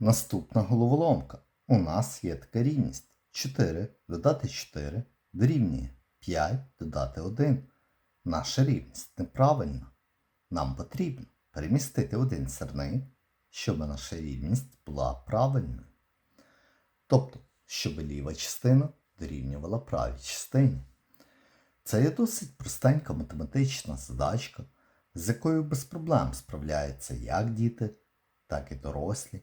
Наступна головоломка. У нас є така рівність. 4 додати 4 дорівнює 5 додати 1. Наша рівність неправильна. Нам потрібно перемістити один сирник, щоб наша рівність була правильною. Тобто, щоб ліва частина дорівнювала правій частині. Це є досить простенька математична задачка, з якою без проблем справляються як діти, так і дорослі.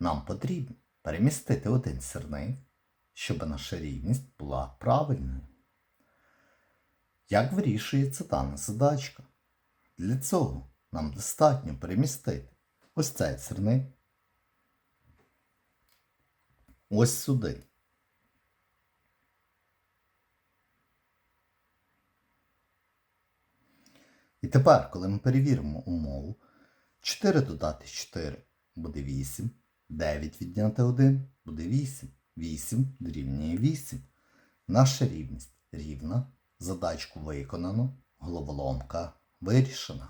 Нам потрібно перемістити один сирник, щоб наша рівність була правильною. Як вирішується дана задачка? Для цього нам достатньо перемістити ось цей сирник ось сюди. І тепер, коли ми перевіримо умову, 4 додати 4 буде 8, 9 відняти 1 буде 8, 8 дорівнює 8. Наша рівність рівна, задачку виконано, головоломка вирішена.